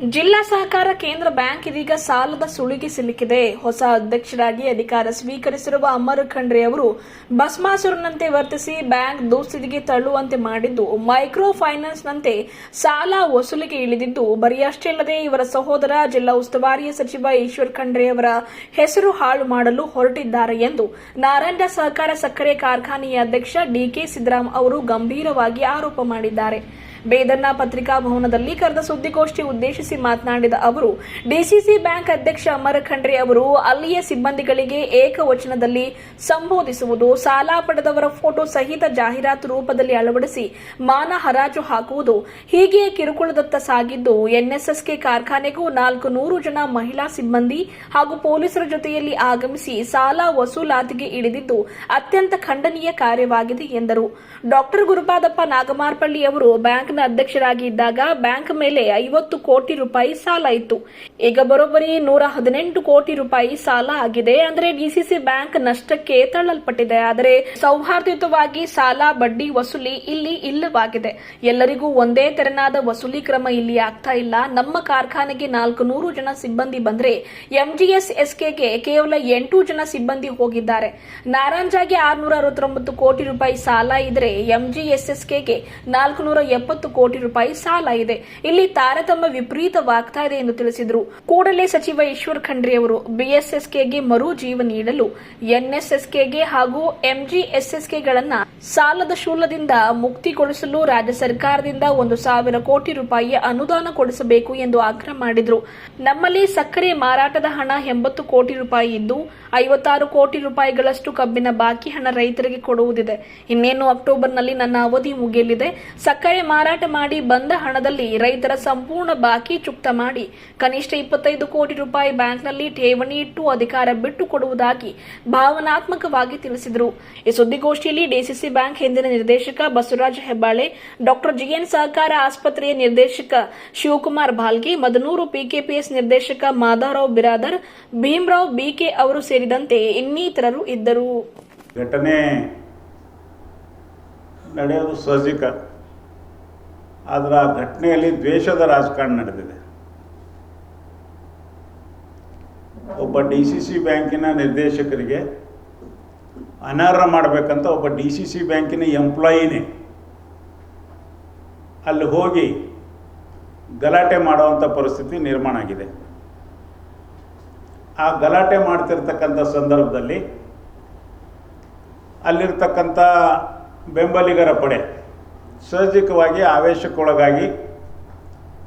ಜಿಲ್ಲಾ ಸಹಕಾರ ಕೇಂದ್ರ ಬ್ಯಾಂಕ್ ಇದೀಗ ಸಾಲದ ಸುಳಿಗೆ ಸಿಲುಕಿದೆ. ಹೊಸ ಅಧ್ಯಕ್ಷರಾಗಿ ಅಧಿಕಾರ ಸ್ವೀಕರಿಸಿರುವ ಅಮರ್ ಖಂಡ್ರೆ ಅವರು ಭಸ್ಮಾಸುರನಂತೆ ವರ್ತಿಸಿ ಬ್ಯಾಂಕ್ ದುಸ್ಥಿತಿಗೆ ತಳ್ಳುವಂತೆ ಮಾಡಿದ್ದು, ಮೈಕ್ರೋ ಫೈನಾನ್ಸ್ನಂತೆ ಸಾಲ ವಸೂಲಿಗೆ ಇಳಿದಿದ್ದು, ಬರೀ ಅಷ್ಟೇ ಅಲ್ಲದೆ ಇವರ ಸಹೋದರ ಜಿಲ್ಲಾ ಉಸ್ತುವಾರಿ ಸಚಿವ ಈಶ್ವರ್ ಖಂಡ್ರೆ ಅವರ ಹೆಸರು ಹಾಳು ಮಾಡಲು ಹೊರಟಿದ್ದಾರೆ ಎಂದು ನಾರಾಯಣ ಸಹಕಾರ ಸಕ್ಕರೆ ಕಾರ್ಖಾನೆಯ ಅಧ್ಯಕ್ಷ ಡಿಕೆ ಸಿದ್ದರಾಮ್ ಅವರು ಗಂಭೀರವಾಗಿ ಆರೋಪ ಮಾಡಿದ್ದಾರೆ. ಬೇದನ್ನ ಪತ್ರಿಕಾ ಭವನದಲ್ಲಿ ಕರೆದ ಸುದ್ದಿಗೋಷ್ಠಿ ಉದ್ದೇಶಿಸಿ ಮಾತನಾಡಿದ ಅವರು, ಡಿಸಿಸಿ ಬ್ಯಾಂಕ್ ಅಧ್ಯಕ್ಷ ಅಮರ್ ಖಂಡ್ರೆ ಅವರು ಅಲ್ಲಿಯ ಸಿಬ್ಬಂದಿಗಳಿಗೆ ಏಕವಚನದಲ್ಲಿ ಸಂಬೋಧಿಸುವುದು, ಸಾಲ ಪಡೆದವರ ಫೋಟೋ ಸಹಿತ ಜಾಹೀರಾತು ರೂಪದಲ್ಲಿ ಅಳವಡಿಸಿ ಮಾನ ಹರಾಜು ಹಾಕುವುದು ಹೀಗೆ ಕಿರುಕುಳದತ್ತ ಸಾಗಿದ್ದು ಎನ್ಎಸ್ಎಸ್ಕೆ ಕಾರ್ಖಾನೆಗೂ ನಾಲ್ಕು ನೂರು ಜನ ಮಹಿಳಾ ಸಿಬ್ಬಂದಿ ಹಾಗೂ ಪೊಲೀಸರ ಜೊತೆಯಲ್ಲಿ ಆಗಮಿಸಿ ಸಾಲ ವಸೂಲಾತಿಗೆ ಇಳಿದಿದ್ದು ಅತ್ಯಂತ ಖಂಡನೀಯ ಕಾರ್ಯವಾಗಿದೆ ಎಂದರು. ಡಾಕ್ಟರ್ ಗುರುಪಾದಪ್ಪ ನಾಗಮಾರ್ಪಳ್ಳಿ ಅವರು ಬ್ಯಾಂಕ್ನ ಅಧ್ಯಕ್ಷರಾಗಿ ಇದ್ದಾಗ ಬ್ಯಾಂಕ್ ಮೇಲೆ ಐವತ್ತು ಕೋಟಿ ರೂಪಾಯಿ ಸಾಲ ಇತ್ತು. ಈಗ ಬರೋಬ್ಬರಿ ನೂರ ಹದಿನೆಂಟು ಕೋಟಿ ರೂಪಾಯಿ ಸಾಲ ಆಗಿದೆ. ಅಂದ್ರೆ ಡಿಸಿಸಿ ಬ್ಯಾಂಕ್ ನಷ್ಟಕ್ಕೆ ತಳ್ಳಲ್ಪಟ್ಟಿದೆ. ಆದರೆ ಸೌಹಾರ್ದಯುತವಾಗಿ ಸಾಲ, ಬಡ್ಡಿ ವಸೂಲಿ ಇಲ್ಲಿ ಇಲ್ಲವಾಗಿದೆ. ಎಲ್ಲರಿಗೂ ಒಂದೇ ತೆರನಾದ ವಸೂಲಿ ಕ್ರಮ ಇಲ್ಲಿ ಆಗ್ತಾ ಇಲ್ಲ. ನಮ್ಮ ಕಾರ್ಖಾನೆಗೆ ನಾಲ್ಕು ನೂರು ಜನ ಸಿಬ್ಬಂದಿ ಬಂದ್ರೆ ಎಂಜಿಎಸ್, ಎಸ್ಕೆಗೆ ಕೇವಲ ಎಂಟು ಜನ ಸಿಬ್ಬಂದಿ ಹೋಗಿದ್ದಾರೆ. ನಾರಾಯಣಜಾಗೆ ಆರ್ನೂರ ಅರವತ್ತೊಂಬತ್ತು ಕೋಟಿ ರೂಪಾಯಿ ಸಾಲ ಇದ್ರೆ ಎಂಜಿಎಸ್ಎಸ್ಕೆಗೆ ನಾಲ್ಕು ನೂರ ಎಪ್ಪತ್ತು ಕೋಟಿ ರೂಪಾಯಿ ಸಾಲ ಇದೆ. ಇಲ್ಲಿ ತಾರತಮ್ಯ ವಿಪರೀತವಾಗ್ತಾ ಇದೆ ಎಂದು ತಿಳಿಸಿದರು. ಕೂಡಲೇ ಸಚಿವ ಈಶ್ವರ್ ಖಂಡ್ರೆ ಅವರು ಬಿಎಸ್ಎಸ್ಕೆಗೆ ಮರು ಜೀವ ನೀಡಲು ಎನ್ಎಸ್ಎಸ್ಕೆಗೆ ಹಾಗೂ ಎಂಜಿಎಸ್ಎಸ್ಕೆಗಳನ್ನ ಸಾಲದ ಶೂಲದಿಂದ ಮುಕ್ತಿಗೊಳಿಸಲು ರಾಜ್ಯ ಸರ್ಕಾರದಿಂದ ಒಂದು ಸಾವಿರ ಕೋಟಿ ರೂಪಾಯಿ ಅನುದಾನ ಕೊಡಿಸಬೇಕು ಎಂದು ಆಗ್ರಹ ಮಾಡಿದರು. ನಮ್ಮಲ್ಲಿ ಸಕ್ಕರೆ ಮಾರಾಟದ ಹಣ ಎಂಬತ್ತು ಕೋಟಿ ರೂಪಾಯಿ ಇದ್ದು, ಐವತ್ತಾರು ಕೋಟಿ ರೂಪಾಯಿಗಳಷ್ಟು ಕಬ್ಬಿನ ಬಾಕಿ ಹಣ ರೈತರಿಗೆ ಕೊಡುವುದಿದೆ. ಇನ್ನೇನು ಅಕ್ಟೋಬರ್ನಲ್ಲಿ ನನ್ನ ಅವಧಿ ಮುಗಿಯಲಿದೆ. ಸಕ್ಕರೆ ಮಾರಾಟ ಮಾಡಿ ಬಂದ ಹಣದಲ್ಲಿ ರೈತರ ಸಂಪೂರ್ಣ ಬಾಕಿ ಚುಕ್ತ ಮಾಡಿ ಕನಿಷ್ಠ ಇಪ್ಪತ್ತೈದು ಕೋಟಿ ರೂಪಾಯಿ ಬ್ಯಾಂಕ್ನಲ್ಲಿ ಠೇವಣಿ ಇಟ್ಟು ಅಧಿಕಾರ ಬಿಟ್ಟು ಕೊಡುವುದಾಗಿ ಭಾವನಾತ್ಮಕವಾಗಿ ತಿಳಿಸಿದರು. ಈ ಸುದ್ದಿಗೋಷ್ಠಿಯಲ್ಲಿ ಡಿಸಿಸಿ ಬ್ಯಾಂಕ್ ಹಿಂದಿನ ನಿರ್ದೇಶಕ ಬಸವರಾಜ ಹೆಬ್ಬಾಳೆ, ಡಾಕ್ಟರ್ ಜಿಎನ್ ಸಹಕಾರ ಆಸ್ಪತ್ರೆಯ ನಿರ್ದೇಶಕ ಶಿವಕುಮಾರ್ ಭಾಲ್ಗಿ, ಮದನೂರು ಪಿಕೆಪಿಎಸ್ ನಿರ್ದೇಶಕ ಮಾಧವರಾವ್ ಬಿರಾದರ್, ಭೀಮರಾವ್ ಬಿಕೆ ಅವರು ಸೇರಿದಂತೆ ಇನ್ನಿತರರು ಇದ್ದರು. ಘಟನೆ ನಡೆಯೋದು ಸಹಜಿಕ ಆದರೆ ಆ ಘಟನೆಯಲ್ಲಿ ದ್ವೇಷದ ರಾಜಕಾರಣ ನಡೆದಿದೆ. ಒಬ್ಬ ಡಿ ಸಿ ಸಿ ಬ್ಯಾಂಕಿನ ನಿರ್ದೇಶಕರಿಗೆ ಅನರ್ಹ ಮಾಡಬೇಕಂತ ಒಬ್ಬ ಡಿ ಸಿ ಸಿ ಬ್ಯಾಂಕಿನ ಎಂಪ್ಲಾಯಿನೇ ಅಲ್ಲಿ ಹೋಗಿ ಗಲಾಟೆ ಮಾಡುವಂಥ ಪರಿಸ್ಥಿತಿ ನಿರ್ಮಾಣ ಆಗಿದೆ. ಆ ಗಲಾಟೆ ಮಾಡ್ತಿರ್ತಕ್ಕಂಥ ಸಂದರ್ಭದಲ್ಲಿ ಅಲ್ಲಿರ್ತಕ್ಕಂಥ ಬೆಂಬಲಿಗರ ಪಡೆ ಸಹಜಿಕವಾಗಿ ಆವೇಶಕ್ಕೊಳಗಾಗಿ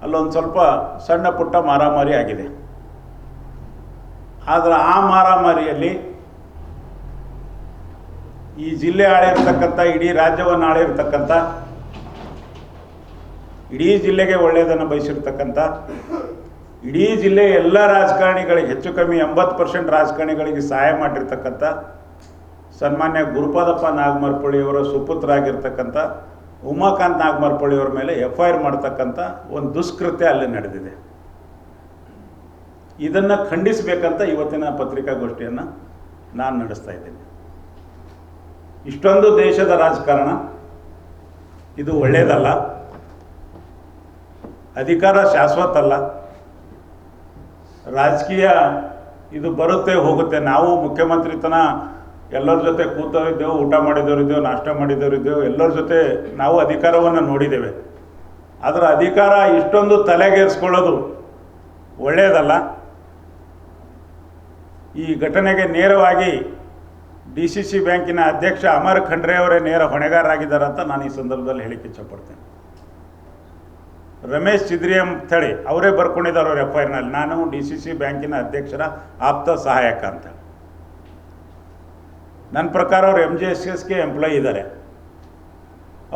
ಅಲ್ಲೊಂದು ಸ್ವಲ್ಪ ಸಣ್ಣ ಪುಟ್ಟ ಮಾರಾಮಾರಿ ಆಗಿದೆ. ಆದರೆ ಆ ಮಾರಾಮಾರಿಯಲ್ಲಿ ಈ ಜಿಲ್ಲೆ ಆಳಿರ್ತಕ್ಕಂಥ, ಇಡೀ ರಾಜ್ಯವನ್ನು ಆಳಿರ್ತಕ್ಕಂಥ, ಇಡೀ ಜಿಲ್ಲೆಗೆ ಒಳ್ಳೆಯದನ್ನು ಬಯಸಿರ್ತಕ್ಕಂಥ, ಇಡೀ ಜಿಲ್ಲೆಯ ಎಲ್ಲ ರಾಜಕಾರಣಿಗಳಿಗೆ, ಹೆಚ್ಚು ಕಮ್ಮಿ ಎಂಬತ್ತು ಪರ್ಸೆಂಟ್ ರಾಜಕಾರಣಿಗಳಿಗೆ ಸಹಾಯ ಮಾಡಿರ್ತಕ್ಕಂಥ, ಸನ್ಮಾನ್ಯ ಗುರುಪಾದಪ್ಪ ನಾಗಮರ್ಪಳ್ಳಿಯವರ ಸುಪುತ್ರರಾಗಿರ್ತಕ್ಕಂಥ ಉಮಾಕಾಂತ್ ನಾಗಮರ್ಪಳ್ಳಿಯವರ ಮೇಲೆ ಎಫ್ ಐ ಆರ್ ಮಾಡ್ತಕ್ಕಂಥ ಒಂದು ದುಷ್ಕೃತ್ಯ ಅಲ್ಲಿ ನಡೆದಿದೆ. ಇದನ್ನು ಖಂಡಿಸಬೇಕಂತ ಇವತ್ತಿನ ಪತ್ರಿಕಾಗೋಷ್ಠಿಯನ್ನು ನಾನು ನಡೆಸ್ತಾ ಇದ್ದೇನೆ. ಇಷ್ಟೊಂದು ದೇಶದ ರಾಜಕಾರಣ, ಇದು ಒಳ್ಳೆಯದಲ್ಲ ಅಧಿಕಾರ ಶಾಶ್ವತ ಅಲ್ಲ ರಾಜಕೀಯ ಇದು ಬರುತ್ತೆ ಹೋಗುತ್ತೆ. ನಾವು ಮುಖ್ಯಮಂತ್ರಿತನ ಎಲ್ಲರ ಜೊತೆ ಕೂತವರಿದ್ದೇವೆ, ಊಟ ಮಾಡಿದವರಿದ್ದೇವೆ, ನಾಷ್ಟ ಮಾಡಿದವರಿದ್ದೇವೆ, ಎಲ್ಲರ ಜೊತೆ ನಾವು ಅಧಿಕಾರವನ್ನು ನೋಡಿದ್ದೇವೆ. ಅದರ ಅಧಿಕಾರ ಇಷ್ಟೊಂದು ತಲೆಗೇರಿಸ್ಕೊಳ್ಳೋದು ಒಳ್ಳೆಯದಲ್ಲ. ಈ ಘಟನೆಗೆ ನೇರವಾಗಿ ಡಿ ಸಿ ಸಿ ಬ್ಯಾಂಕಿನ ಅಧ್ಯಕ್ಷ ಅಮರ್ ಖಂಡ್ರೆ ಅವರೇ ನೇರ ಹೊಣೆಗಾರರಾಗಿದ್ದಾರೆ ಅಂತ ನಾನು ಈ ಸಂದರ್ಭದಲ್ಲಿ ಹೇಳಿಕ್ಕೆ ಇಚ್ಛಪಡ್ತೇನೆ. ರಮೇಶ್ ಚಿದ್ರಿ ಅಂತೇಳಿ ಅವರೇ ಬರ್ಕೊಂಡಿದ್ದಾರೆ ಅವ್ರ ಎಫ್ ಐ ಆರ್ನಲ್ಲಿ ನಾನು ಡಿ ಸಿ ಸಿ ಬ್ಯಾಂಕಿನ ಅಧ್ಯಕ್ಷರ ಆಪ್ತ ಸಹಾಯಕ ಅಂತ ನನ್ನ ಪ್ರಕಾರ ಅವರು ಎಂ ಜಿ ಎಸ್ ಎಸ್ಗೆ ಎಂಪ್ಲಾಯಿ ಇದ್ದಾರೆ.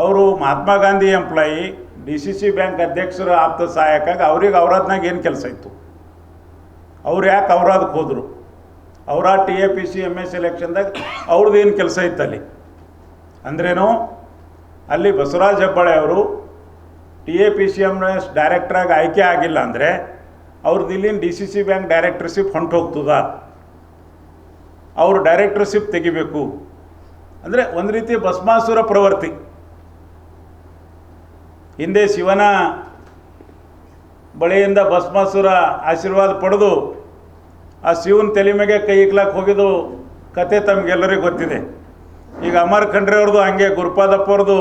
ಅವರು Mahatma Gandhi employee D C C bank ಅಧ್ಯಕ್ಷರು ಆಪ್ತ ಸಹಾಯಕಾಗಿ ಅವ್ರಿಗೆ ಅವ್ರದ್ನಾಗ ಏನು ಕೆಲಸ ಇತ್ತು? ಅವ್ರು ಯಾಕೆ ಅವ್ರಾದಕ್ಕೆ ಹೋದರು? ಅವರ T A P C M S ಎಲೆಕ್ಷನ್ದಾಗ ಅವ್ರದ್ದು ಏನು ಕೆಲಸ ಇತ್ತು ಅಲ್ಲಿ? ಅಂದ್ರೇನು, ಅಲ್ಲಿ ಬಸವರಾಜ ಹೆಬ್ಬಾಳೆ ಅವರು T A P C M S ಡೈರೆಕ್ಟ್ರಾಗಿ ಆಯ್ಕೆ ಆಗಿಲ್ಲ ಅಂದರೆ ಅವ್ರದ್ದು ಇಲ್ಲಿನ ಡಿ ಸಿ ಸಿ ಬ್ಯಾಂಕ್ ಡೈರೆಕ್ಟರ್ಶಿಪ್ ಹೊಂಟು ಹೋಗ್ತದ ಅವರು ಡೈರೆಕ್ಟರ್ಶಿಪ್ ತೆಗಿಬೇಕು. ಅಂದರೆ ಒಂದು ರೀತಿ ಭಸ್ಮಾಸುರ ಪ್ರವೃತ್ತಿ. ಹಿಂದೆ ಶಿವನ ಬಳಿಯಿಂದ ಭಸ್ಮಾಸುರ ಆಶೀರ್ವಾದ ಪಡೆದು ಆ ಶಿವನ ತಲೆ ಕೈ ಇಕ್ಲಾಕ್ ಹೋಗಿದ್ದು ಕತೆ ತಮಗೆಲ್ಲರಿಗೂ ಗೊತ್ತಿದೆ. ಈಗ ಅಮರ್ ಖಂಡ್ರೆ ಅವ್ರದ್ದು ಹಂಗೆ ಗುರುಪಾದಪ್ಪ ಅವ್ರದ್ದು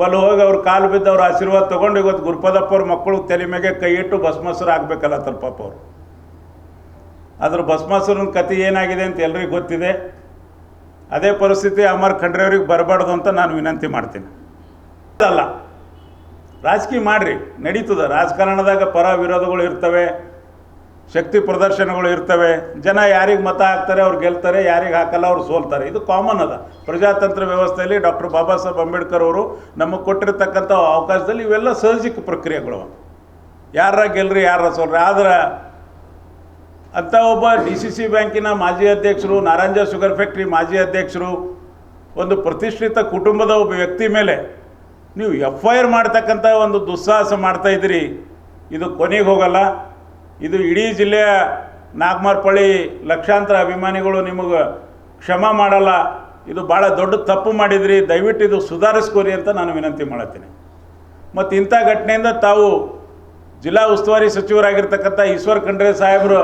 ಬಲ್ ಹೋಗಿ ಅವ್ರ ಕಾಲು ಬಿದ್ದು ಅವ್ರ ಆಶೀರ್ವಾದ ತೊಗೊಂಡು ಇವತ್ತು ಗುರುಪಾದಪ್ಪ ಅವ್ರ ಮಕ್ಕಳು ತಲೆ ಮೇಲೆ ಕೈ ಇಟ್ಟು ಭಸ್ಮಾಸುರ ಆಗಬೇಕಲ್ಲ ಪಾಪ ಅವರು. ಅದ್ರ ಭಸ್ಮಾಸುರನ ಕತೆ ಏನಾಗಿದೆ ಅಂತ ಎಲ್ರಿಗೂ ಗೊತ್ತಿದೆ. ಅದೇ ಪರಿಸ್ಥಿತಿ ಅಮರ್ ಖಂಡ್ರೆ ಅವ್ರಿಗೆ ಬರಬಾರ್ದು ಅಂತ ನಾನು ವಿನಂತಿ ಮಾಡ್ತೀನಿ. ಅಲ್ಲ ರಾಜಕೀಯ ಮಾಡ್ರಿ, ನಡೀತದ. ರಾಜಕಾರಣದಾಗ ಪರ ವಿರೋಧಗಳು ಇರ್ತವೆ, ಶಕ್ತಿ ಪ್ರದರ್ಶನಗಳು ಇರ್ತವೆ, ಜನ ಯಾರಿಗೆ ಮತ ಹಾಕ್ತಾರೆ ಅವ್ರು ಗೆಲ್ತಾರೆ, ಯಾರಿಗೆ ಹಾಕಲ್ಲ ಅವ್ರು ಸೋಲ್ತಾರೆ. ಇದು ಕಾಮನ್ ಅದ. ಪ್ರಜಾತಂತ್ರ ವ್ಯವಸ್ಥೆಯಲ್ಲಿ ಡಾಕ್ಟರ್ ಬಾಬಾ ಸಾಹೇಬ್ ಅಂಬೇಡ್ಕರ್ ಅವರು ನಮಗೆ ಕೊಟ್ಟಿರ್ತಕ್ಕಂಥ ಅವಕಾಶದಲ್ಲಿ ಇವೆಲ್ಲ ಸಹಜಿಕ ಪ್ರಕ್ರಿಯೆಗಳು ಯಾರ ಗೆಲ್ರಿ ಯಾರ ಸೋಲ್ರಿ, ಆದ್ರೆ ಅಂಥ ಒಬ್ಬ ಡಿ ಸಿ ಸಿ ಬ್ಯಾಂಕಿನ ಮಾಜಿ ಅಧ್ಯಕ್ಷರು, ನಾರಾಯಣ ಶುಗರ್ ಫ್ಯಾಕ್ಟ್ರಿ ಮಾಜಿ ಅಧ್ಯಕ್ಷರು, ಒಂದು ಪ್ರತಿಷ್ಠಿತ ಕುಟುಂಬದ ಒಬ್ಬ ವ್ಯಕ್ತಿ ಮೇಲೆ ನೀವು ಎಫ್ ಐ ಆರ್ ಮಾಡ್ತಕ್ಕಂಥ ಒಂದು ದುಸ್ಸಾಹಸ ಮಾಡ್ತಾ ಇದ್ದೀರಿ. ಇದು ಕೊನೆಗೆ ಹೋಗಲ್ಲ. ಇದು ಇಡೀ ಜಿಲ್ಲೆಯ ನಾಗಮಾರ್ಪಳ್ಳಿ ಲಕ್ಷಾಂತರ ಅಭಿಮಾನಿಗಳು ನಿಮಗೆ ಕ್ಷಮ ಮಾಡಲ್ಲ. ಇದು ಭಾಳ ದೊಡ್ಡ ತಪ್ಪು ಮಾಡಿದ್ರಿ. ದಯವಿಟ್ಟು ಇದು ಸುಧಾರಿಸ್ಕೋರಿ ಅಂತ ನಾನು ವಿನಂತಿ ಮಾಡತ್ತೀನಿ ಮತ್ತು ಇಂಥ ಘಟನೆಯಿಂದ ತಾವು ಜಿಲ್ಲಾ ಉಸ್ತುವಾರಿ ಸಚಿವರಾಗಿರ್ತಕ್ಕಂಥ ಈಶ್ವರ್ ಖಂಡ್ರೆ ಸಾಹೇಬರು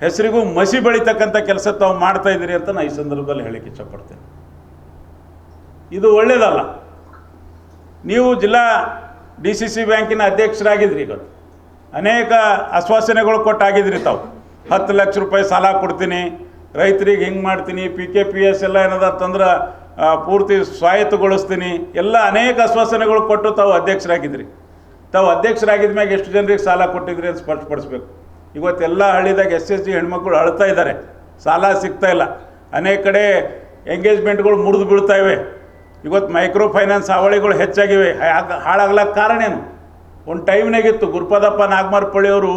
ಹೆಸರಿಗೂ ಮಸಿ ಬೆಳೀತಕ್ಕಂಥ ಕೆಲಸ ತಾವು ಮಾಡ್ತಾ ಇದ್ದೀರಿ ಅಂತ ನಾನು ಈ ಸಂದರ್ಭದಲ್ಲಿ ಹೇಳಿಕ್ಕೆ ಇಷ್ಟಪಡ್ತೇನೆ. ಇದು ಒಳ್ಳೆಯದಲ್ಲ ನೀವು ಜಿಲ್ಲಾ ಡಿ ಸಿ ಸಿ ಬ್ಯಾಂಕಿನ ಅಧ್ಯಕ್ಷರಾಗಿದ್ರಿ ಇವತ್ತು ಅನೇಕ ಆಶ್ವಾಸನೆಗಳು ಕೊಟ್ಟಾಗಿದ್ರಿ ತಾವು. ಹತ್ತು ಲಕ್ಷ ರೂಪಾಯಿ ಸಾಲ ಕೊಡ್ತೀನಿ ರೈತರಿಗೆ ಹಿಂಗೆ ಮಾಡ್ತೀನಿ ಪಿ ಕೆ ಪಿ ಎಸ್ ಎಲ್ಲ ಏನದ ಅಂತಂದ್ರೆ ಆ, ಪೂರ್ತಿ ಸ್ವಾಯತ್ತಗೊಳಿಸ್ತೀನಿ ಎಲ್ಲ ಅನೇಕ ಆಶ್ವಾಸನೆಗಳು ಕೊಟ್ಟು ತಾವು ಅಧ್ಯಕ್ಷರಾಗಿದ್ರಿ. ತಾವು ಅಧ್ಯಕ್ಷರಾಗಿದ್ದ ಮ್ಯಾಗ ಎಷ್ಟು ಜನರಿಗೆ ಸಾಲ ಕೊಟ್ಟಿದ್ರಿ ಅಂತ ಸ್ಪಷ್ಟಪಡಿಸ್ಬೇಕು. ಇವತ್ತೆಲ್ಲ ಹಳ್ಳಿದಾಗ ಎಸ್ ಎಸ್ ಜಿ ಹೆಣ್ಮಕ್ಳು ಅಳ್ತಾ ಇದ್ದಾರೆ. ಸಾಲ ಸಿಗ್ತಾ ಇಲ್ಲ. ಅನೇಕ ಕಡೆ ಎಂಗೇಜ್ಮೆಂಟ್ಗಳು ಮುರಿದು ಬೀಳ್ತಾ ಇವೆ. ಇವತ್ತು ಮೈಕ್ರೋ ಫೈನಾನ್ಸ್ ಹಾವಳಿಗಳು ಹೆಚ್ಚಾಗಿವೆ. ಹಾಳಾಗ್ಲಕ್ಕೆ ಕಾರಣ ಏನು? ಒಂದು ಟೈಮ್ನಾಗಿತ್ತು ಗುರುಪಾದಪ್ಪ ನಾಗಮಾರ್ಪಳ್ಳಿಯವರು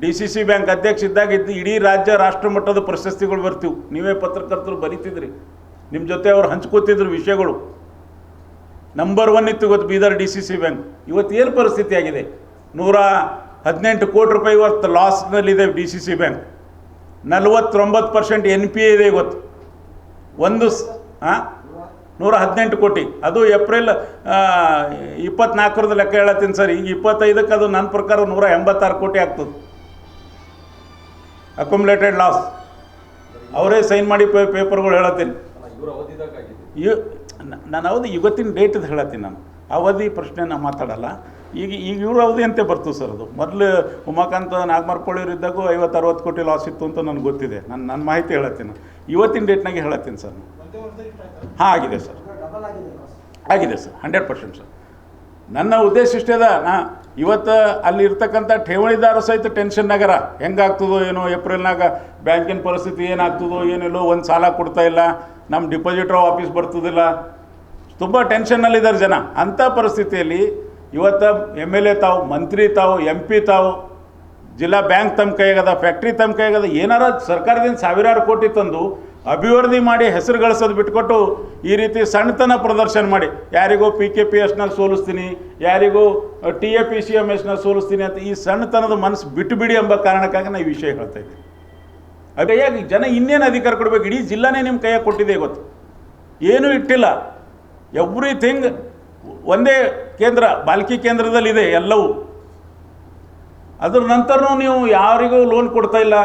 ಡಿ ಸಿ ಸಿ ಬ್ಯಾಂಕ್ ಅಧ್ಯಕ್ಷ ಇದ್ದಾಗ ಇದ್ದು ಇಡೀ ರಾಜ್ಯ ರಾಷ್ಟ್ರ ಮಟ್ಟದ ಪ್ರಶಸ್ತಿಗಳು ಬರ್ತೀವಿ. ನೀವೇ ಪತ್ರಕರ್ತರು ಬರೀತಿದ್ರಿ. ನಿಮ್ಮ ಜೊತೆ ಅವ್ರು ಹಂಚ್ಕೋತಿದ್ರು ವಿಷಯಗಳು. ನಂಬರ್ ಒನ್ ಇತ್ತು ಇವತ್ತು Bidar D C C bank. ಇವತ್ತು ಏನು ಪರಿಸ್ಥಿತಿ ಆಗಿದೆ? ನೂರ ಹದಿನೆಂಟು ಕೋಟಿ ರೂಪಾಯಿ ಇವತ್ತು ಲಾಸ್ನಲ್ಲಿದೆ ಡಿ ಸಿ ಸಿ ಬ್ಯಾಂಕ್ ನಲವತ್ತೊಂಬತ್ತು ಪರ್ಸೆಂಟ್ ಎನ್ ಪಿ ಎ ಇದೆ ಇವತ್ತು. ಒಂದು ಸ್ ಹಾಂ ನೂರ ಹದಿನೆಂಟು ಕೋಟಿ. ಅದು ಏಪ್ರಿಲ್ ಇಪ್ಪತ್ನಾಲ್ಕರದ ಲೆಕ್ಕ ಹೇಳತ್ತೀನಿ ಸರ್. ಈಗ ಇಪ್ಪತ್ತೈದಕ್ಕೆ ಅದು ನನ್ನ ಪ್ರಕಾರ ನೂರ ಎಂಬತ್ತಾರು ಕೋಟಿ ಆಗ್ತದೆ. ಅಕ್ಯುಮುಲೇಟೆಡ್ ಲಾಸ್ ಅವರೇ ಸೈನ್ ಮಾಡಿ ಪೇ ಪೇಪರ್ಗಳು ಹೇಳತ್ತೀನಿ. ಇವ್ ನಾನು ಅವಧಿ ಇವತ್ತಿನ ಡೇಟದು ಹೇಳತ್ತೀನಿ ನಾನು. ಅವಧಿ ಪ್ರಶ್ನೆ ನಾನು ಮಾತಾಡಲ್ಲ. ಈಗ ಈಗ ಇವ್ರ ಅಂತೆ ಬರ್ತದೆ ಸರ್ ಅದು. ಮೊದಲು ಉಮಾಕಾಂತ ನಾಗಮಾರ್ಪಳ್ಳಿಯವ್ರು ಇದ್ದಾಗೂ ಐವತ್ತು, ಅರವತ್ತು ಕೋಟಿ ಲಾಸ್ ಇತ್ತು ಅಂತ ನನಗೆ ಗೊತ್ತಿದೆ. ನಾನು ನನ್ನ ಮಾಹಿತಿ ಹೇಳತ್ತೀನಿ. ಇವತ್ತಿನ ಡೇಟ್ನಾಗೆ ಹೇಳತ್ತೀನಿ ಸರ್ ಹಾಂ, ಆಗಿದೆ ಸರ್. ಆಗಿದೆ ಸರ್. Hundred percent sir. ನನ್ನ ಉದ್ದೇಶ ಇಷ್ಟೇ ಅದ. ನಾ ಇವತ್ತು ಅಲ್ಲಿ ಇರ್ತಕ್ಕಂಥ ಠೇವಣಿದಾರ ಸಹಿತ ಟೆನ್ಷನ್ನಾಗರ ಹೆಂಗಾಗ್ತದೋ ಏನೋ ಏಪ್ರಿಲ್ನಾಗ ಬ್ಯಾಂಕಿನ ಪರಿಸ್ಥಿತಿ ಏನಾಗ್ತದೋ ಏನಿಲ್ಲೋ ಒಂದು ಸಾಲ ಕೊಡ್ತಾ ಇಲ್ಲ. ನಮ್ಮ ಡಿಪಾಸಿಟ್ರ ಆಫೀಸ್ ಬರ್ತದಿಲ್ಲ. ತುಂಬ ಟೆನ್ಷನ್ನಲ್ಲಿದ್ದಾರೆ ಜನ. ಅಂಥ ಪರಿಸ್ಥಿತಿಯಲ್ಲಿ ಇವತ್ತು ಎಂ ಎಲ್ ಎ ತಾವು, ಮಂತ್ರಿ ತಾವು ಎಂ ಪಿ ತಾವು, ಜಿಲ್ಲಾ ಬ್ಯಾಂಕ್ ತಮ್ಮ ಕೈಯಾಗದ, ಫ್ಯಾಕ್ಟ್ರಿ ತಮ್ಮ ಕೈಯಾಗದ, ಏನಾರ ಸರ್ಕಾರದಿಂದ ಸಾವಿರಾರು ಕೋಟಿ ತಂದು ಅಭಿವೃದ್ಧಿ ಮಾಡಿ ಹೆಸರು ಗಳಿಸೋದು ಬಿಟ್ಕೊಟ್ಟು ಈ ರೀತಿ ಸಣ್ಣತನ ಪ್ರದರ್ಶನ ಮಾಡಿ. ಯಾರಿಗೋ ಪಿ ಕೆ ಪಿ ಎಸ್ನಾಗ ಸೋಲಿಸ್ತೀನಿ, ಯಾರಿಗೋ T A P C M ಎಸ್ನಾಗ ಸೋಲಿಸ್ತೀನಿ ಅಂತ ಈ ಸಣ್ಣತನದ ಮನಸ್ಸು ಬಿಟ್ಟು ಬಿಡಿ ಎಂಬ ಕಾರಣಕ್ಕಾಗಿ ನಾನು ಈ ವಿಷಯ ಹೇಳ್ತಾ ಇದ್ದೀನಿ. ಅದೇ ಯಾಕೆ ಜನ ಇನ್ನೇನು ಅಧಿಕಾರ ಕೊಡಬೇಕು? ಇಡೀ ಜಿಲ್ಲಾನೇ ನಿಮ್ಮ ಕೈಯಾಗ ಕೊಟ್ಟಿದೆ ಇವತ್ತು ಏನೂ ಇಟ್ಟಿಲ್ಲ. ಎವ್ರಿಥಿಂಗ್ ಒಂದೇ ಕೇಂದ್ರ, ಬಾಲ್ಕಿ ಕೇಂದ್ರದಲ್ಲಿದೆ ಎಲ್ಲವೂ. ಅದ್ರ ನಂತರನೂ ನೀವು ಯಾರಿಗೂ ಲೋನ್ ಕೊಡ್ತಾ ಇಲ್ಲ.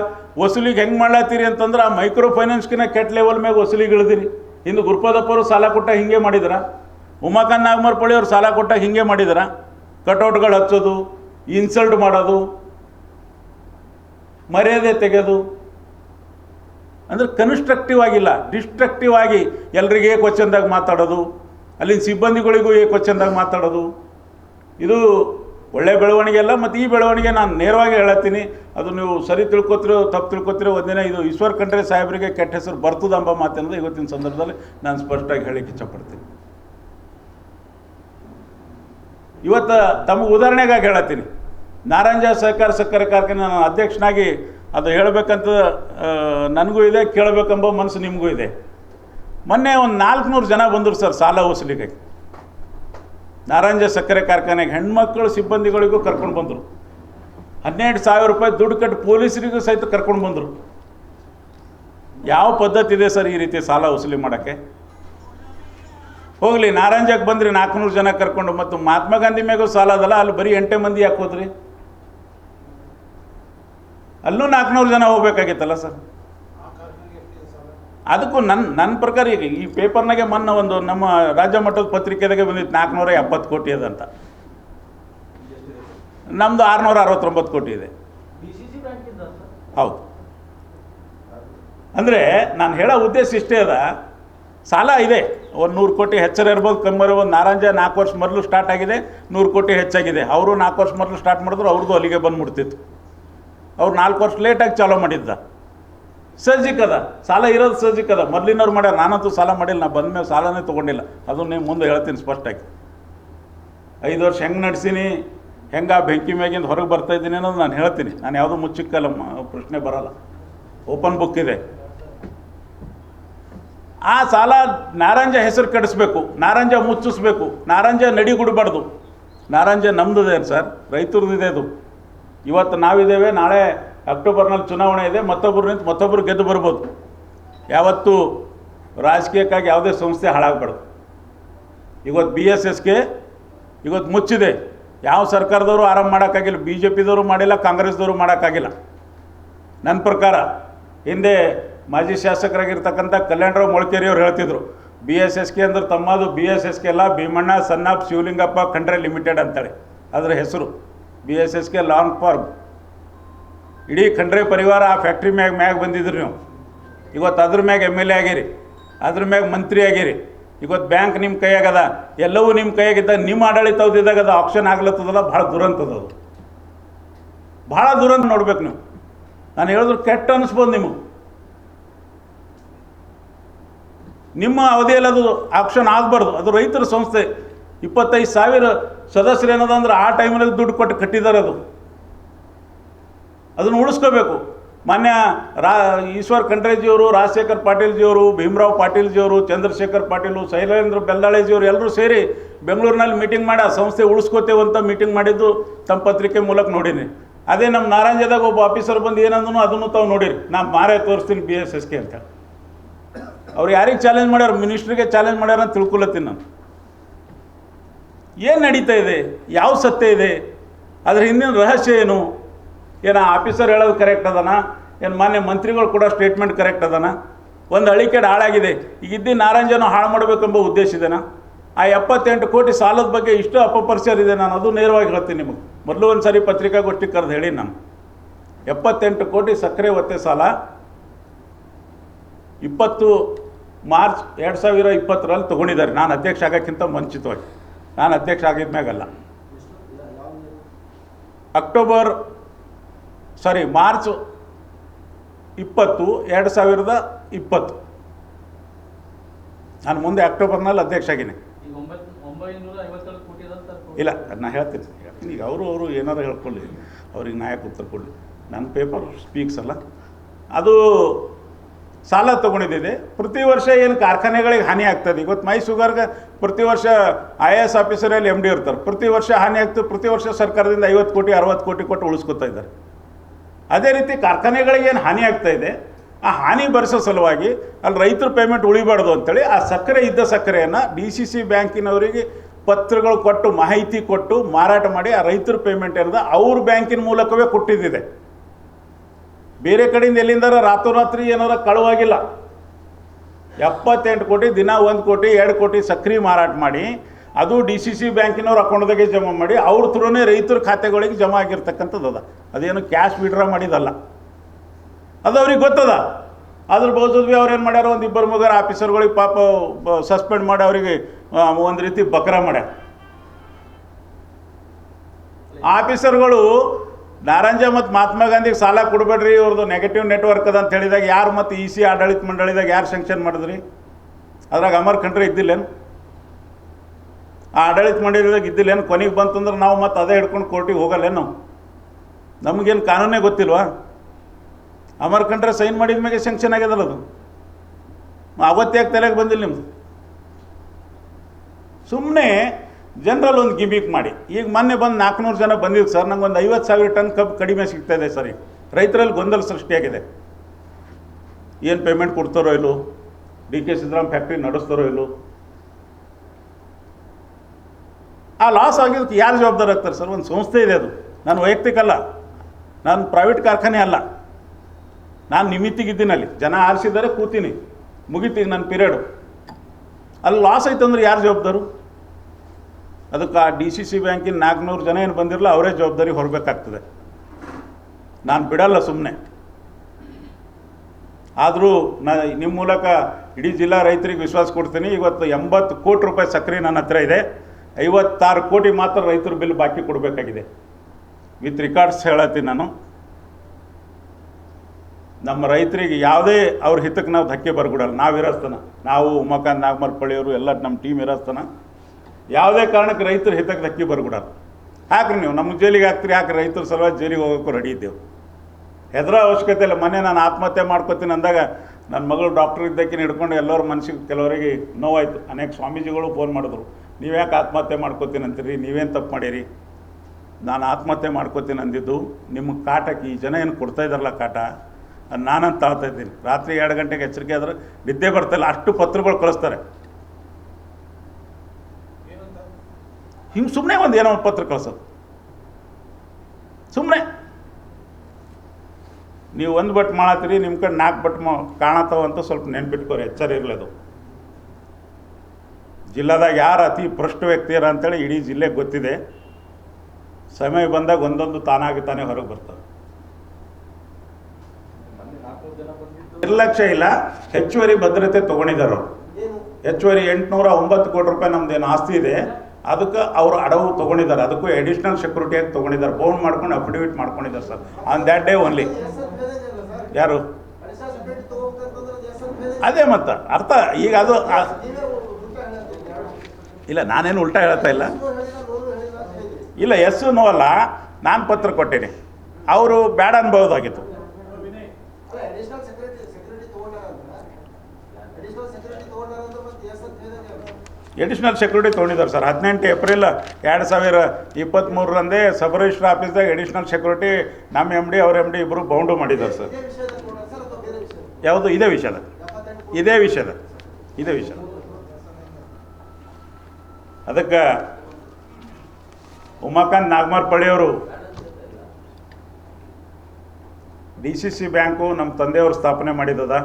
ವಸೂಲಿಗೆ ಹೆಂಗೆ ಮಾಡ್ಲಾತ್ತೀರಿ ಅಂತಂದ್ರೆ ಆ ಮೈಕ್ರೋ ಫೈನಾನ್ಸ್ಗಿನ ಕೆಟ್ಟ ಲೆವೆಲ್ ಮ್ಯಾಗ ವಸೂಲಿಗೆ ಇಳಿದಿರಿ ಇಂದು ಗುರುಪಾದಪ್ಪ ಅವರು ಸಾಲ ಕೊಟ್ಟ ಹಿಂಗೆ ಮಾಡಿದ್ರ. ಉಮಾಕಾಂತ್ ನಾಗಮರ್ಪಳ್ಳಿ ಅವರು ಸಾಲ ಕೊಟ್ಟ ಹಿಂಗೆ ಮಾಡಿದ್ರ. ಕಟೌಟ್ಗಳು ಹಚ್ಚೋದು ಇನ್ಸಲ್ಟ್ ಮಾಡೋದು, ಮರ್ಯಾದೆ ತೆಗೆದು. ಅಂದರೆ ಕನ್ಸ್ಟ್ರಕ್ಟಿವ್ ಆಗಿಲ್ಲ ಡಿಸ್ಟ್ರಕ್ಟಿವ್ ಆಗಿ ಎಲ್ರಿಗೆ ಕ್ವಶನ್ದಾಗ ಮಾತಾಡೋದು. ಅಲ್ಲಿನ ಸಿಬ್ಬಂದಿಗಳಿಗೂ ಏ ಕ್ವಶನ್ದಾಗ ಮಾತಾಡೋದು? ಇದು ಒಳ್ಳೆ ಬೆಳವಣಿಗೆ ಅಲ್ಲ, ಮತ್ತು ಈ ಬೆಳವಣಿಗೆ ನಾನು ನೇರವಾಗಿ ಹೇಳತ್ತೀನಿ. ಅದು ನೀವು ಸರಿ ತಿಳ್ಕೊತಿರೋ, ತಪ್ಪು ತಿಳ್ಕೊತಿರೋ ಒಂದಿನ ಇದು ಈಶ್ವರ್ ಖಂಡ್ರೆ ಸಾಹೇಬರಿಗೆ ಕೆಟ್ಟ ಹೆಸರು ಬರ್ತದ ಎಂಬ ಮಾತನ್ನೋದು ಇವತ್ತಿನ ಸಂದರ್ಭದಲ್ಲಿ ನಾನು ಸ್ಪಷ್ಟವಾಗಿ ಹೇಳಕ್ಕೆ ಇಚ್ಛಪಡ್ತೀನಿ. ಇವತ್ತು ತಮಗೆ ಉದಾಹರಣೆಗಾಗಿ ಹೇಳತ್ತೀನಿ. ನಾರಾಯಣ ಸಹಕಾರ ಸಕ್ಕರೆ ಕಾರ್ಖಾನೆ ನಾನು ಅಧ್ಯಕ್ಷನಾಗಿ ಅದು ಹೇಳಬೇಕಂತ ನನಗೂ ಇದೆ, ಕೇಳಬೇಕೆಂಬ ಮನಸ್ಸು ನಿಮಗೂ ಇದೆ. ಮೊನ್ನೆ ಒಂದು ನಾಲ್ಕುನೂರು ಜನ ಬಂದರು ಸರ್, ಸಾಲ ವಸೂಲಿಗೆ ನಾರಾಯಣ ಸಕ್ಕರೆ ಕಾರ್ಖಾನೆಗೆ ಹೆಣ್ಮಕ್ಳು ಸಿಬ್ಬಂದಿಗಳಿಗೂ ಕರ್ಕೊಂಡು ಬಂದರು. ಹನ್ನೆರಡು ಸಾವಿರ ರೂಪಾಯಿ ದುಡ್ಡು ಕಟ್ಟು ಪೊಲೀಸರಿಗೂ ಸಹಿತ ಕರ್ಕೊಂಡು ಬಂದರು. ಯಾವ ಪದ್ಧತಿ ಇದೆ ಸರ್ ಈ ರೀತಿ ಸಾಲ ವಸೂಲಿ ಮಾಡೋಕ್ಕೆ? ಹೋಗಲಿ ನಾರಾಯಣಕ್ಕೆ ಬಂದ್ರಿ ನಾಲ್ಕುನೂರು ಜನ ಕರ್ಕೊಂಡು, ಮತ್ತು ಮಹಾತ್ಮ ಗಾಂಧಿ ಮೇಗೂ ಸಾಲ ಅದಲ್ಲ, ಅಲ್ಲಿ ಬರೀ ಎಂಟೇ ಮಂದಿ ಯಾಕೆ ಹೋದ್ರಿ? ಅಲ್ಲೂ ನಾಲ್ಕುನೂರು ಜನ ಹೋಗ್ಬೇಕಾಗಿತ್ತಲ್ಲ ಸರ್. ಅದಕ್ಕೂ ನನ್ನ ನನ್ನ ಪ್ರಕಾರ ಈಗ ಈ ಪೇಪರ್ನಾಗೆ ಮೊನ್ನ ಒಂದು ನಮ್ಮ ರಾಜ್ಯ ಮಟ್ಟದ ಪತ್ರಿಕೆದಾಗೆ ಬಂದಿತ್ತು ನಾಲ್ಕುನೂರ ಎಪ್ಪತ್ತು ಕೋಟಿ ಅದಂತ ನಮ್ಮದು ಆರುನೂರ ಅರವತ್ತೊಂಬತ್ತು ಕೋಟಿ ಇದೆ. ಹೌದು. ಅಂದರೆ ನಾನು ಹೇಳೋ ಉದ್ದೇಶ ಇಷ್ಟೇ ಅದ. ಸಾಲ ಇದೆ. ಒಂದು ನೂರು ಕೋಟಿ ಹೆಚ್ಚರ ಇರ್ಬೋದು. ಕಮ್ಮಿ ಇರ್ಬೋದು ನಾರಾಂಜ ನಾಲ್ಕು ವರ್ಷ ಮೊದಲು ಸ್ಟಾರ್ಟ್ ಆಗಿದೆ. ನೂರು ಕೋಟಿ ಹೆಚ್ಚಾಗಿದೆ. ಅವರು ನಾಲ್ಕು ವರ್ಷ ಮೊದಲು ಸ್ಟಾರ್ಟ್ ಮಾಡಿದ್ರು ಅವ್ರದ್ದು ಅಲ್ಲಿಗೆ ಬಂದ್ಬಿಡ್ತಿತ್ತು. ಅವ್ರು ನಾಲ್ಕು ವರ್ಷ ಲೇಟಾಗಿ ಚಾಲೂ ಮಾಡಿದ್ದ. ಸಜ್ಜಿಕ್ ಅದ ಸಾಲ ಇರೋದು ಸರ್ಜಿಕ್ ಅದ ಮೊದಲಿನವ್ರು ಮಾಡ್ಯಾರ, ನಾನಂತೂ ಸಾಲ ಮಾಡಿಲ್ಲ, ನಾ ಬಂದ ಮೇಲೆ ಸಾಲನೇ ತೊಗೊಂಡಿಲ್ಲ. ಅದು ನೀವು ಮುಂದೆ ಹೇಳ್ತೀನಿ ಸ್ಪಷ್ಟಾಗಿ ಐದು ವರ್ಷ ಹೆಂಗೆ ನಡೆಸೀನಿ, ಹೆಂಗೆ ಆ ಬೆಂಕಿ ಮ್ಯಾಗಿಂದ ಹೊರಗೆ ಬರ್ತಾ ಇದ್ದೀನಿ ಅನ್ನೋದು ನಾನು ಹೇಳ್ತೀನಿ. ನಾನು ಯಾವುದೂ ಮುಚ್ಚಿಕ್ಕಲ್ಲ ಪ್ರಶ್ನೆ ಬರಲ್ಲ. ಓಪನ್ ಬುಕ್ ಇದೆ. ಆ ಸಾಲ ನಾರಂಜ ಹೆಸರು ಕೆಡಿಸ್ಬೇಕು. ನಾರಂಜ ಮುಚ್ಚಿಸ್ಬೇಕು. ನಾರಂಜ ನಡಿಗುಡಬಾರ್ದು ನಾರಂಜ ಇದೆ ಸರ್? ರೈತರದಿದೆ ಅದು. ಇವತ್ತು ನಾವಿದ್ದೇವೆ, ನಾಳೆ ಅಕ್ಟೋಬರ್ನಲ್ಲಿ ಚುನಾವಣೆ ಇದೆ, ಮತ್ತೊಬ್ಬರು ನಿಂತು ಮತ್ತೊಬ್ಬರು ಗೆದ್ದು ಬರ್ಬೋದು. ಯಾವತ್ತೂ ರಾಜಕೀಯಕ್ಕಾಗಿ ಯಾವುದೇ ಸಂಸ್ಥೆ ಹಾಳಾಗಬಾರ್ದು. ಇವತ್ತು ಬಿ ಎಸ್ ಎಸ್ಗೆ ಇವತ್ತು ಮುಚ್ಚಿದೆ. ಯಾವ ಸರ್ಕಾರದವರು ಆರಂಭ ಮಾಡೋಕ್ಕಾಗಿಲ್ಲ, ಬಿ ಜೆ ಪಿದವರು ಮಾಡಿಲ್ಲ, ಕಾಂಗ್ರೆಸ್ದವರು ಮಾಡೋಕ್ಕಾಗಿಲ್ಲ. ನನ್ನ ಪ್ರಕಾರ, ಹಿಂದೆ ಮಾಜಿ ಶಾಸಕರಾಗಿರ್ತಕ್ಕಂಥ ಕಲ್ಯಾಣರಾವ್ ಮೊಳಕೇರಿಯವರು ಹೇಳ್ತಿದ್ರು, ಬಿ ಎಸ್ ಎಸ್ ಕೆ ಅಂದ್ರೆ ತಮ್ಮದು, ಬಿ ಎಸ್ ಎಸ್ ಕೆ ಎಲ್ಲ ಭೀಮಣ್ಣ, ಸನ್ನಾಪ್, ಶಿವಲಿಂಗಪ್ಪ, ಖಂಡ್ರೆ ಲಿಮಿಟೆಡ್ ಅಂತಾರೆ. ಅದರ ಹೆಸರು, B S S K long form. ಇಡೀ ಖಂಡ್ರೆ ಪರಿವಾರ ಆ ಫ್ಯಾಕ್ಟ್ರಿ ಮ್ಯಾಗ ಮ್ಯಾಗ ಬಂದಿದ್ರು ನೀವು. ಇವತ್ತು ಅದ್ರ ಮ್ಯಾಗ ಎಂ ಎಲ್ ಎ ಆಗಿರಿ. ಅದ್ರ ಮ್ಯಾಗ ಮಂತ್ರಿ ಆಗಿರಿ. ಇವತ್ತು ಬ್ಯಾಂಕ್ ನಿಮ್ಮ ಕೈಯಾಗದ. ಎಲ್ಲವೂ ನಿಮ್ಮ ಕೈಯಾಗಿದ್ದ. ನಿಮ್ಮ ಆಡಳಿತದಿದ್ದಾಗ ಅದು ಆಪ್ಷನ್ ಆಗ್ಲತ್ತದಲ್ಲ, ಭಾಳ ದುರಂತದ ಅದು ಭಾಳ ದುರಂತ ನೋಡ್ಬೇಕು ನೀವು. ನಾನು ಹೇಳಿದ್ರು ಕೆಟ್ಟ ಅನಿಸ್ಬೋದು ನಿಮಗೆ. ನಿಮ್ಮ ಅವಧಿಯಲ್ಲಿ ಅದು ಆಪ್ಷನ್ ಆಗಬಾರ್ದು. ಅದು ರೈತರ ಸಂಸ್ಥೆ. ಇಪ್ಪತ್ತೈದು ಸಾವಿರ ಸದಸ್ಯರು ಏನದ ಅಂದ್ರೆ ಆ ಟೈಮಲ್ಲಿ ದುಡ್ಡು ಕೊಟ್ಟು ಕಟ್ಟಿದ್ದಾರೆ ಅದು. ಅದನ್ನು ಉಳಿಸ್ಕೋಬೇಕು. ಮಾನ್ಯ ರಾ, ಈಶ್ವರ್ ಖಂಡ್ರೆಜಿಯವರು, ರಾಜಶೇಖರ್ ಪಾಟೀಲ್ಜಿಯವರು, ಭೀಮರಾವ್ ಪಾಟೀಲ್ಜಿಯವರು, ಚಂದ್ರಶೇಖರ್ ಪಾಟೀಲು, ಶೈಲೇಂದ್ರ ಬೆಲ್ದಾಳೆಜಿಯವರು ಎಲ್ಲರೂ ಸೇರಿ ಬೆಂಗಳೂರಿನಲ್ಲಿ ಮೀಟಿಂಗ್ ಮಾಡಿ ಆ ಸಂಸ್ಥೆ ಉಳಿಸ್ಕೋತೇವೆ ಅಂತ ಮೀಟಿಂಗ್ ಮಾಡಿದ್ದು ತಮ್ಮ ಪತ್ರಿಕೆ ಮೂಲಕ ನೋಡೀನಿ. ಅದೇ ನಮ್ಮ ನಾರಾಯಣದಾಗ ಒಬ್ಬ ಆಫೀಸರ್ ಬಂದು ಏನಂದನು ಅದನ್ನು ತಾವು ನೋಡಿರಿ. ನಾನು ಮಾರೇ ತೋರಿಸ್ತೀನಿ ಬಿ ಎಸ್ ಎಸ್ ಕೆ ಅಂತ. ಅವ್ರು ಯಾರಿಗೆ ಚಾಲೆಂಜ್ ಮಾಡ್ಯಾರ ಮಿನಿಸ್ಟ್ರಿಗೆ ಚಾಲೆಂಜ್ ಮಾಡ್ಯಾರ ಅಂತ ತಿಳ್ಕೊಳತ್ತೀನಿ ನಾನು. ಏನು ನಡೀತಾ ಇದೆ? ಯಾವ ಸತ್ಯ ಇದೆ? ಅದರ ಹಿಂದಿನ ರಹಸ್ಯ ಏನು? ಏನು ಆಫೀಸರ್ ಹೇಳೋದು ಕರೆಕ್ಟ್ ಅದನ? ಏನು ಮಾನ್ಯ ಮಂತ್ರಿಗಳು ಕೂಡ ಸ್ಟೇಟ್ಮೆಂಟ್ ಕರೆಕ್ಟ್ ಅದನ? ಒಂದು ಅಳಿಕೆಡ್ ಹಾಳಾಗಿದೆ. ಈಗ ಇದ್ದಿ ನಾರಂಜನ ಹಾಳು ಮಾಡಬೇಕೆಂಬ ಉದ್ದೇಶ ಇದೆನಾ? ಆ ಎಪ್ಪತ್ತೆಂಟು ಕೋಟಿ ಸಾಲದ ಬಗ್ಗೆ ಇಷ್ಟು ಅಪಪರಿಚಯ ಇದೆ ನಾನು, ಅದು ನೇರವಾಗಿ ಹೇಳ್ತೀನಿ ನಿಮಗೆ. ಮೊದಲು ಒಂದು ಸಾರಿ ಪತ್ರಿಕಾಗೋಷ್ಠಿ ಕರೆದು ಹೇಳಿ ನಾನು. ಎಪ್ಪತ್ತೆಂಟು ಕೋಟಿ ಸಕ್ಕರೆ ಒತ್ತೆ ಸಾಲ. ಇಪ್ಪತ್ತು ಮಾರ್ಚ್ ಎರಡು ಸಾವಿರ ಇಪ್ಪತ್ತರಲ್ಲಿ ತೊಗೊಂಡಿದ್ದಾರೆ. ನಾನು ಅಧ್ಯಕ್ಷ ಆಗೋಕ್ಕಿಂತ ಮುಂಚಿತವಾಗಿ. ನಾನು ಅಧ್ಯಕ್ಷ ಆಗಿದ್ದ ಮ್ಯಾಗಲ್ಲ ಅಕ್ಟೋಬರ್ ಸಾರಿ ಮಾರ್ಚ್ ಇಪ್ಪತ್ತು ಎರಡು ಸಾವಿರದ ಇಪ್ಪತ್ತು. ನಾನು ಮುಂದೆ ಅಕ್ಟೋಬರ್ನಲ್ಲಿ ಅಧ್ಯಕ್ಷ ಆಗಿನಿ ಇಲ್ಲ ನಾನು ಹೇಳ್ತೀನಿ ಹೇಳ್ತೀನಿ. ಈಗ ಅವರು ಅವರು ಏನಾರು ಹೇಳ್ಕೊಳ್ಳಿ. ಅವ್ರಿಗೆ ನಾಯಕ ಉತ್ತರ ಕೊಡಲಿ. ನನ್ನ ಪೇಪರ್ ಸ್ಪೀಕ್ಸ್ ಅಲ್ಲ. ಅದು ಸಾಲ ತೊಗೊಂಡಿದ್ದಿದೆ ಪ್ರತಿ ವರ್ಷ ಏನು ಕಾರ್ಖಾನೆಗಳಿಗೆ ಹಾನಿ ಆಗ್ತದೆ. ಇವತ್ತು ಮೈ ಶುಗರ್ಗೆ ಪ್ರತಿ ವರ್ಷ ಐ ಎ ಎಸ್ ಆಫೀಸರಲ್ಲಿ ಎಂ ಡಿ ಇರ್ತಾರೆ. ಪ್ರತಿ ವರ್ಷ ಹಾನಿ ಆಗ್ತದೆ. ಪ್ರತಿ ವರ್ಷ ಸರ್ಕಾರದಿಂದ ಐವತ್ತು ಕೋಟಿ ಅರವತ್ತು ಕೋಟಿ ಕೊಟ್ಟು ಉಳಿಸ್ಕೊತಾ ಇದ್ದಾರೆ. ಅದೇ ರೀತಿ ಕಾರ್ಖಾನೆಗಳಿಗೆ ಏನು ಹಾನಿ ಆಗ್ತಾ ಇದೆ? ಆ ಹಾನಿ ಭರಿಸೋ ಸಲುವಾಗಿ ಅಲ್ಲಿ ರೈತರ ಪೇಮೆಂಟ್ ಉಳಿಬಾರ್ದು ಅಂತೇಳಿ ಆ ಸಕ್ಕರೆ ಇದ್ದ ಸಕ್ಕರೆಯನ್ನು ಡಿ ಸಿ ಸಿ ಬ್ಯಾಂಕಿನವರಿಗೆ ಪತ್ರಗಳು ಕೊಟ್ಟು, ಮಾಹಿತಿ ಕೊಟ್ಟು ಮಾರಾಟ ಮಾಡಿ ಆ ರೈತರ ಪೇಮೆಂಟ್ ಏನದ ಅವ್ರ ಬ್ಯಾಂಕಿನ ಮೂಲಕವೇ ಕೊಟ್ಟಿದ್ದಿದೆ. ಬೇರೆ ಕಡೆಯಿಂದ ಎಲ್ಲಿಂದಾರ ರಾತ್ರೋರಾತ್ರಿ ಏನಾರ ಕಳುವಾಗಿಲ್ಲ. ಎಪ್ಪತ್ತೆಂಟು ಕೋಟಿ, ದಿನ ಒಂದು ಕೋಟಿ, ಎರಡು ಕೋಟಿ ಸಕ್ರೆ ಮಾರಾಟ ಮಾಡಿ ಅದು ಡಿ ಸಿ ಸಿ ಬ್ಯಾಂಕಿನವ್ರ ಅಕೌಂಟ್ದಾಗೆ ಜಮಾ ಮಾಡಿ, ಅವ್ರ ಥ್ರೂನೇ ರೈತರ ಖಾತೆಗಳಿಗೆ ಜಮಾ ಆಗಿರ್ತಕ್ಕಂಥದ್ದು ಅದ. ಅದೇನು ಕ್ಯಾಶ್ ವಿಡ್ರಾ ಮಾಡಿದಲ್ಲ. ಅದು ಅವ್ರಿಗೆ ಗೊತ್ತದ? ಅದ್ರ ಬಹುದ್ವಿ ಅವ್ರು ಏನು ಮಾಡ್ಯಾರ? ಒಂದು ಇಬ್ಬರು ಮಗರ ಆಫೀಸರ್ಗಳಿಗೆ ಪಾಪ ಸಸ್ಪೆಂಡ್ ಮಾಡಿ ಅವರಿಗೆ ಒಂದು ರೀತಿ ಬಕ್ರ ಮಾಡ್ಯಾರ. ಆಫೀಸರ್ಗಳು ನಾರಂಜ ಮತ್ತು ಮಹಾತ್ಮ ಗಾಂಧಿಗೆ ಸಾಲ ಕೊಡಬೇಡ್ರಿ ಇವ್ರದ್ದು ನೆಗೆಟಿವ್ ನೆಟ್ವರ್ಕ್ ಅದ ಅಂತ ಹೇಳಿದಾಗ ಯಾರು ಮತ್ತು ಇ ಸಿ ಆಡಳಿತ ಮಂಡಳಿದಾಗ ಯಾರು ಸ್ಯಾಂಕ್ಷನ್ ಮಾಡಿದ್ರಿ? ಅದ್ರಾಗ ಅಮರ್ ಖಂಡ್ರೆ ಇದ್ದಿಲ್ಲೇನು? ಆ ಆಡಳಿತ ಮಂಡಳಿದಾಗ ಇದ್ದಿಲ್ಲೇನು ಕೊನೆಗೆ ಬಂತಂದ್ರೆ ನಾವು ಮತ್ತೆ ಅದೇ ಹಿಡ್ಕೊಂಡು ಕೋರ್ಟಿಗೆ ಹೋಗಲ್ಲೇನು ನಾವು ನಮಗೇನು ಕಾನೂನೇ ಗೊತ್ತಿಲ್ವಾ? ಅಮರ್ಕಂಡ್ರೆ ಸೈನ್ ಮಾಡಿದ ಮೇಲೆ ಸ್ಯಾಂಕ್ಷನ್ ಆಗ್ಯದಲ್ಲ ಅದು. ಅವತ್ತೇ ತಲೆಗೆ ಬಂದಿಲ್ಲ ನಿಮ್ದು? ಸುಮ್ಮನೆ ಜನರಲ್ ಒಂದು ಗಿಮಿಕ್ ಮಾಡಿ. ಈಗ ಮೊನ್ನೆ ಬಂದು ನಾಲ್ಕುನೂರು ಜನ ಬಂದಿದ್ದು ಸರ್. ನಂಗೆ ಒಂದು ಐವತ್ತು ಸಾವಿರ ಟನ್ ಕಬ್ಬು ಕಡಿಮೆ ಸಿಗ್ತಾ ಇದೆ ಸರ್ ರೈತರಲ್ಲಿ ಗೊಂದಲ ಸೃಷ್ಟಿಯಾಗಿದೆ ಏನು ಪೇಮೆಂಟ್ ಕೊಡ್ತಾರೋ ಇಲ್ಲೋ? ಡಿ ಕೆ ಸಿದ್ದರಾಮ್ ಫ್ಯಾಕ್ಟ್ರಿ ನಡೆಸ್ತಾರೋ ಇಲ್ಲೋ? ಆ ಲಾಸ್ ಆಗಿದ್ದಕ್ಕೆ ಯಾರು ಜವಾಬ್ದಾರಿ ಆಗ್ತಾರೆ ಸರ್? ಒಂದು ಸಂಸ್ಥೆ ಇದೆ ಅದು. ನಾನು ವೈಯಕ್ತಿಕ ಅಲ್ಲ. ನಾನು ಪ್ರೈವೇಟ್ ಕಾರ್ಖಾನೆ ಅಲ್ಲ. ನಾನು ನಿಮಿತ್ತಿಗಿದ್ದೀನಿ ಅಲ್ಲಿ ಜನ ಆರಿಸಿದ್ದಾರೆ, ಕೂತೀನಿ. ಮುಗಿತೀನಿ ನನ್ನ ಪೀರಿಯಡು ಅಲ್ಲಿ ಲಾಸ್ ಆಯ್ತು ಅಂದ್ರೆ ಯಾರು ಜವಾಬ್ದಾರು? ಅದಕ್ಕೆ ಆ ಡಿ ಸಿ ಸಿ ಬ್ಯಾಂಕಿನ ನಾಲ್ಕುನೂರು ಜನ ಏನು ಬಂದಿರಲ್ಲ, ಅವರೇ ಜವಾಬ್ದಾರಿ ಹೊರಬೇಕಾಗ್ತದೆ. ನಾನು ಬಿಡಲ್ಲ ಸುಮ್ಮನೆ ಆದರೂ ನಾ ನಿಮ್ಮ ಮೂಲಕ ಇಡೀ ಜಿಲ್ಲಾ ರೈತರಿಗೆ ವಿಶ್ವಾಸ ಕೊಡ್ತೀನಿ. ಇವತ್ತು ಎಂಬತ್ತು ಕೋಟಿ ರೂಪಾಯಿ ಸಕ್ಕರೆ ನನ್ನ ಹತ್ರ ಇದೆ. ಐವತ್ತಾರು ಕೋಟಿ ಮಾತ್ರ ರೈತರು ಬಿಲ್ ಬಾಕಿ ಕೊಡಬೇಕಾಗಿದೆ. ವಿತ್ ರಿಕಾರ್ಡ್ಸ್ ಹೇಳತ್ತೀನಿ ನಾನು. ನಮ್ಮ ರೈತರಿಗೆ ಯಾವುದೇ ಅವ್ರ ಹಿತಕ್ಕೆ ನಾವು ಧಕ್ಕೆ ಬರ್ಬಿಡಲ್ಲ. ನಾವು ಇರಸ್ತನ. ನಾವು ಉಮಾಕಾಂತ್ ನಾಗಮರ್ಪಳ್ಳಿಯವರು ಎಲ್ಲ ನಮ್ಮ ಟೀಮ್ ಇರಸ್ತನ. ಯಾವುದೇ ಕಾರಣಕ್ಕೆ ರೈತರ ಹಿತಕ್ಕೆ ಧಕ್ಕೆ ಬರ್ಬಿಡಲ್ಲ. ಹಾಕ್ರಿ ನೀವು. ನಮ್ಮ ಜೈಲಿಗೆ ಹಾಕ್ತೀರಿ ಯಾಕೆ ರೈತರ ಸಲುವಾಗಿ ಜೈಲಿಗೆ ಹೋಗೋಕ್ಕೂ ರೆಡಿ ಇದ್ದೇವೆ. ಹೆದ್ರ ಅವಶ್ಯಕತೆ ಇಲ್ಲ. ಮೊನ್ನೆ ನಾನು ಆತ್ಮಹತ್ಯೆ ಮಾಡ್ಕೋತೀನಿ ಅಂದಾಗ ನನ್ನ ಮಗಳು ಡಾಕ್ಟರ್ ಇದ್ದಕ್ಕಿನ ಹಿಡ್ಕೊಂಡು ಎಲ್ಲರ ಮನಸ್ಸಿಗೆ ಕೆಲವರಿಗೆ ನೋವಾಯಿತು. ಅನೇಕ ಸ್ವಾಮೀಜಿಗಳು ಫೋನ್ ಮಾಡಿದ್ರು. ನೀವು ಯಾಕೆ ಆತ್ಮಹತ್ಯೆ ಮಾಡ್ಕೋತೀನಿ ಅಂತೀರಿ? ನೀವೇನು ತಪ್ಪು ಮಾಡಿರಿ? ನಾನು ಆತ್ಮಹತ್ಯೆ ಮಾಡ್ಕೋತೀನಿ ಅಂದಿದ್ದು ನಿಮ್ಮ ಕಾಟಕ್ಕೆ ಈ ಜನ ಏನು ಕೊಡ್ತಾ ಇದ್ದಾರಲ್ಲ ಕಾಟ? ಅದು ನಾನಂತ ತಾಳ್ತಾ ಇದ್ದೀನಿ. ರಾತ್ರಿ ಎರಡು ಗಂಟೆಗೆ ಎಚ್ಚರಿಕೆ ಆದ್ರೆ ನಿದ್ದೆ ಬರ್ತಾಯಿಲ್ಲ ಅಷ್ಟು ಪತ್ರಗಳು ಕಳಿಸ್ತಾರೆ. ಹಿಂಗೆ ಸುಮ್ಮನೆ ಒಂದು ಏನೋ ಒಂದು ಪತ್ರ ಕಳಿಸೋದು. ಸುಮ್ಮನೆ ನೀವು ಒಂದು ಬಟ್ ಮಾಡತ್ತೀರಿ ನಿಮ್ಮ ಕಡೆ ನಾಲ್ಕು ಬಟ್ ಮಾ ಕಾಣತ್ತವ ಅಂತ ಸ್ವಲ್ಪ ನೆನ್ಪಿಟ್ಕೋರಿ. ಎಚ್ಚರ ಇರಲದು ಜಿಲ್ಲಾದಾಗ ಯಾರು ಅತಿ ಭ್ರಷ್ಟ ವ್ಯಕ್ತಿಯರ ಅಂತೇಳಿ ಇಡೀ ಜಿಲ್ಲೆಗೆ ಗೊತ್ತಿದೆ. ಸಮಯ ಬಂದಾಗ ಒಂದೊಂದು ತಾನಾಗಿ ತಾನೇ ಹೊರಗೆ ಬರ್ತವೆ. ನಿರ್ಲಕ್ಷ್ಯ ಇಲ್ಲ ಹೆಚ್ಚುವರಿ ಭದ್ರತೆ ತೊಗೊಂಡಿದ್ದಾರೆ ಅವರು. ಹೆಚ್ಚುವರಿ ಎಂಟುನೂರ ಒಂಬತ್ತು ಕೋಟಿ ರೂಪಾಯಿ ನಮ್ದೇನು ಆಸ್ತಿ ಇದೆ. ಅದಕ್ಕೆ ಅವರು ಅಡವು ತೊಗೊಂಡಿದ್ದಾರೆ. ಅದಕ್ಕೂ ಅಡಿಷ್ನಲ್ ಸೆಕ್ಯೂರಿಟಿಯಾಗಿ ತೊಗೊಂಡಿದ್ದಾರೆ. ಬೌಂಡ್ ಮಾಡ್ಕೊಂಡು ಅಫಿಡವಿಟ್ ಮಾಡ್ಕೊಂಡಿದ್ದಾರೆ sir. On that day only ಯಾರು? ಅದೇ ಮತ್ತೆ ಅರ್ಥ. ಈಗ ಅದು ಇಲ್ಲ ನಾನೇನು ಉಲ್ಟಾ ಹೇಳ್ತಾ ಇಲ್ಲ? ಇಲ್ಲ ಎಸ್ ನೋ ಅಲ್ಲ. ನಾನು ಪತ್ರ ಕೊಟ್ಟಿನಿ. ಅವರು ಬೇಡ ಅನ್ಬೋದಾಗಿತ್ತು ಎಡಿಷ್ನಲ್ ಸೆಕ್ಯೂರಿಟಿ ತೊಗೊಂಡಿದ್ದಾರೆ ಸರ್. ಹದಿನೆಂಟು ಏಪ್ರಿಲ್ ಎರಡು ಸಾವಿರ ಇಪ್ಪತ್ತ್ಮೂರರಂದೇ ಸಬ್ ರಿಜಿಸ್ಟರ್ ಆಫೀಸ್ದಾಗ ಎಡಿಷ್ನಲ್ ಸೆಕ್ಯೂರಿಟಿ ನಮ್ಮ ಎಂ ಡಿ ಅವ್ರ ಎಂ ಡಿ ಇಬ್ಬರು ಬೌಂಡು ಮಾಡಿದ್ದಾರೆ ಸರ್. ಯಾವುದು? ಇದೇ ವಿಷಯದ. ಇದೇ ವಿಷಯದ. ಇದೇ ವಿಷಯದ. ಅದಕ್ಕೆ ಉಮಾಕಾಂತ್ ನಾಗಮಾರ್ಪಳ್ಳಿಯವರು ಡಿ ಸಿ ಸಿ ಬ್ಯಾಂಕು ನಮ್ಮ ತಂದೆಯವರು ಸ್ಥಾಪನೆ ಮಾಡಿದದ.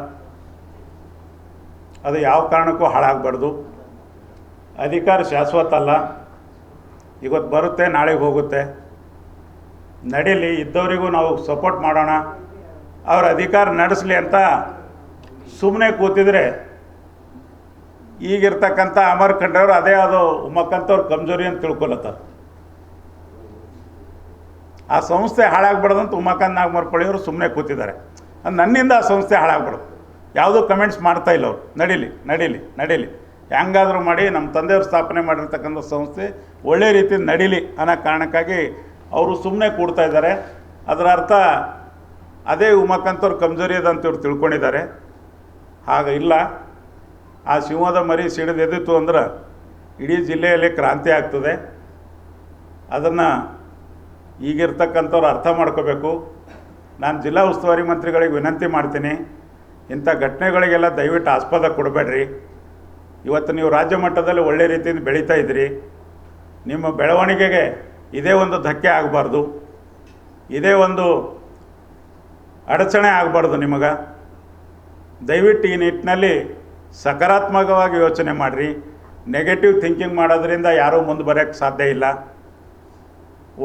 ಅದು ಯಾವ ಕಾರಣಕ್ಕೂ ಹಾಳಾಗಬಾರ್ದು. ಅಧಿಕಾರ ಶಾಶ್ವತ ಅಲ್ಲ. ಇವತ್ತು ಬರುತ್ತೆ, ನಾಳೆಗೆ ಹೋಗುತ್ತೆ. ನಡೀಲಿ, ಇದ್ದವರಿಗೂ ನಾವು ಸಪೋರ್ಟ್ ಮಾಡೋಣ. ಅವ್ರ ಅಧಿಕಾರ ನಡೆಸಲಿ ಅಂತ ಸುಮ್ಮನೆ ಕೂತಿದ್ರೆ ಈಗಿರ್ತಕ್ಕಂಥ ಅಮರ್ ಖಂಡ್ರವ್ರು ಅದೇ ಅದು ಉಮ್ಮಕ್ಕಂಥವ್ರು ಕಮ್ಜೋರಿ ಅಂತ ತಿಳ್ಕೊಳತ್ತಾರ ಆ ಸಂಸ್ಥೆ ಹಾಳಾಗ್ಬಾರ್ದಂತ ಉಮಾಕಾಂತ್ ನಾಗಮರ್ಪಳ್ಳಿಯವರು ಸುಮ್ಮನೆ ಕೂತಿದ್ದಾರೆ. ನನ್ನಿಂದ ಆ ಸಂಸ್ಥೆ ಹಾಳಾಗ್ಬಾರ್ದು. ಯಾವುದೂ ಕಮೆಂಟ್ಸ್ ಮಾಡ್ತಾ ಇಲ್ಲ ಅವ್ರು. ನಡೀಲಿ ನಡೀಲಿ ನಡೀಲಿ. ಹೆಂಗಾದರೂ ಮಾಡಿ ನಮ್ಮ ತಂದೆಯವರು ಸ್ಥಾಪನೆ ಮಾಡಿರ್ತಕ್ಕಂಥ ಸಂಸ್ಥೆ ಒಳ್ಳೆ ರೀತಿ ನಡೀಲಿ ಅನ್ನೋ ಕಾರಣಕ್ಕಾಗಿ ಅವರು ಸುಮ್ಮನೆ ಕೂಡ್ತಾ ಇದ್ದಾರೆ. ಅದರ ಅರ್ಥ ಅದೇ ಉಮಾಕಾಂತವ್ರು ಕಮ್ಜೋರಿ ಅಂತ ಇವ್ರು ತಿಳ್ಕೊಂಡಿದ್ದಾರೆ. ಹಾಗ ಇಲ್ಲ. ಆ ಸಿಂಹದ ಮರಿ ಸಿಡಿದು ಎದ್ದಿತ್ತು ಅಂದ್ರೆ ಇಡೀ ಜಿಲ್ಲೆಯಲ್ಲಿ ಕ್ರಾಂತಿ ಆಗ್ತದೆ. ಅದನ್ನು ಈಗಿರ್ತಕ್ಕಂಥವ್ರು ಅರ್ಥ ಮಾಡ್ಕೋಬೇಕು. ನಾನು ಜಿಲ್ಲಾ ಉಸ್ತುವಾರಿ ಮಂತ್ರಿಗಳಿಗೆ ವಿನಂತಿ ಮಾಡ್ತೀನಿ. ಇಂಥ ಘಟನೆಗಳಿಗೆಲ್ಲ ದಯವಿಟ್ಟು ಆಸ್ಪದ ಕೊಡಬೇಡ್ರಿ. ಇವತ್ತು ನೀವು ರಾಜ್ಯ ಮಟ್ಟದಲ್ಲಿ ಒಳ್ಳೆ ರೀತಿಯಿಂದ ಬೆಳೀತಾ ಇದ್ದೀರಿ. ನಿಮ್ಮ ಬೆಳವಣಿಗೆಗೆ ಇದೇ ಒಂದು ಧಕ್ಕೆ ಆಗಬಾರ್ದು. ಇದೇ ಒಂದು ಅಡಚಣೆ ಆಗಬಾರ್ದು ನಿಮಗೆ. ದಯವಿಟ್ಟು ಈ ನಿಟ್ಟಿನಲ್ಲಿ ಸಕಾರಾತ್ಮಕವಾಗಿ ಯೋಚನೆ ಮಾಡಿರಿ. ನೆಗೆಟಿವ್ ಥಿಂಕಿಂಗ್ ಮಾಡೋದ್ರಿಂದ ಯಾರೂ ಮುಂದೆ ಬರೋಕ್ಕೆ ಸಾಧ್ಯ ಇಲ್ಲ.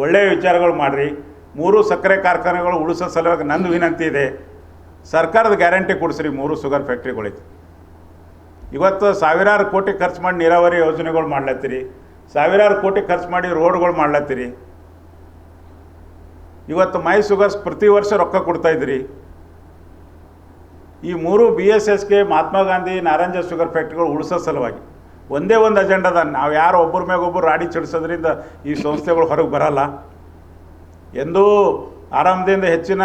ಒಳ್ಳೆಯ ವಿಚಾರಗಳು ಮಾಡಿರಿ. ಮೂರು ಸಕ್ಕರೆ ಕಾರ್ಖಾನೆಗಳು ಉಳಿಸೋ ಸಲುವಾಗಿ ನಂದು ವಿನಂತಿ ಇದೆ. ಸರ್ಕಾರದ ಗ್ಯಾರಂಟಿ ಕೊಡಿಸ್ರಿ ಮೂರು ಶುಗರ್ ಫ್ಯಾಕ್ಟ್ರಿಗಳಿಗೆ. ಇವತ್ತು ಸಾವಿರಾರು ಕೋಟಿ ಖರ್ಚು ಮಾಡಿ ನೀರಾವರಿ ಯೋಜನೆಗಳು ಮಾಡ್ಲತ್ತೀರಿ. ಸಾವಿರಾರು ಕೋಟಿ ಖರ್ಚು ಮಾಡಿ ರೋಡ್ಗಳು ಮಾಡ್ಲತ್ತೀರಿ. ಇವತ್ತು ಮೈ ಶುಗರ್ಸ್ ಪ್ರತಿ ವರ್ಷ ರೊಕ್ಕ ಕೊಡ್ತಾಯಿದ್ರಿ ಈ ಮೂರು ಬಿ ಎಸ್ ಎಸ್ಗೆ ಮಹಾತ್ಮ ಗಾಂಧಿ ನಾರಂಜ ಶುಗರ್ ಫ್ಯಾಕ್ಟ್ರಿಗಳು ಉಳಿಸೋ ಸಲುವಾಗಿ. ಒಂದೇ ಒಂದು ಅಜೆಂಡದ, ನಾವು ಯಾರು ಒಬ್ಬರ ಮ್ಯಾಗೊಬ್ಬರು ರಾಡಿ ಚಡಿಸೋದ್ರಿಂದ ಈ ಸಂಸ್ಥೆಗಳು ಹೊರಗೆ ಬರಲ್ಲ. ಎಂದು ಆರಾಮದಿಂದ ಹೆಚ್ಚಿನ